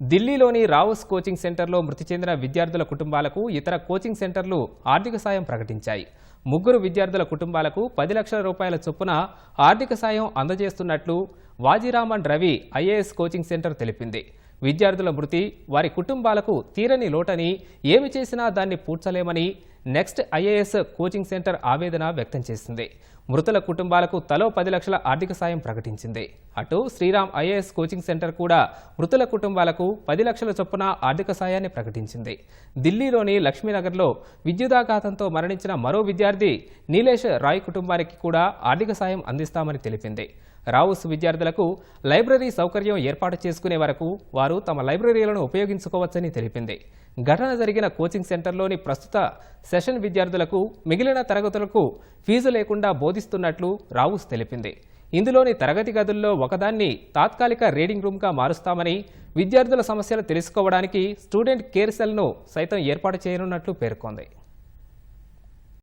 ఢిల్లీలోని రావుస్ కోచింగ్ సెంటర్లో మృతి చెందిన విద్యార్థుల కుటుంబాలకు ఇతర కోచింగ్ సెంటర్లు ఆర్థిక సాయం ప్రకటించాయి. ముగ్గురు విద్యార్థుల కుటుంబాలకు పది లక్షల రూపాయల చొప్పున ఆర్థిక సాయం అందజేస్తున్నట్లు Vajiraman Ravi IAS coaching center తెలిపింది. విద్యార్థుల మృతి వారి కుటుంబాలకు తీరని లోటని ఏమి చేసినా దాన్ని పూడ్చలేమని నెక్స్ట్ ఐఏఎస్ కోచింగ్ సెంటర్ ఆవేదన వ్యక్తం చేసింది. మృతుల కుటుంబాలకు తలో పది లక్షల ఆర్థిక సాయం ప్రకటించింది. అటు శ్రీరామ్ ఐఏఎస్ కోచింగ్ సెంటర్ కూడా మృతుల కుటుంబాలకు పది లక్షల చొప్పున ఆర్థిక సాయాన్ని ప్రకటించింది. ఢిల్లీలోని లక్ష్మీనగర్లో విద్యుదాఘాతంతో మరణించిన మరో విద్యార్థి నీలేష్ రాయ్ కుటుంబానికి కూడా ఆర్థిక సాయం అందిస్తామని తెలిపింది. రావుస్ విద్యార్థులకు లైబ్రరీ సౌకర్యం ఏర్పాటు చేసుకునే వరకు వారు తమ లైబ్రరీలను ఉపయోగించుకోవచ్చని తెలిపింది. ఘటన జరిగిన కోచింగ్ సెంటర్లోని ప్రస్తుత సెషన్ విద్యార్థులకు మిగిలిన తరగతులకు ఫీజు లేకుండా బోధిస్తున్నట్లు రావుస్ తెలిపింది. ఇందులోని తరగతి గదుల్లో ఒకదాన్ని తాత్కాలిక రీడింగ్ రూమ్గా మారుస్తామని విద్యార్థుల సమస్యలు తెలుసుకోవడానికి స్టూడెంట్ కేర్ సెల్ను సైతం ఏర్పాటు చేయనున్నట్లు పేర్కొంది.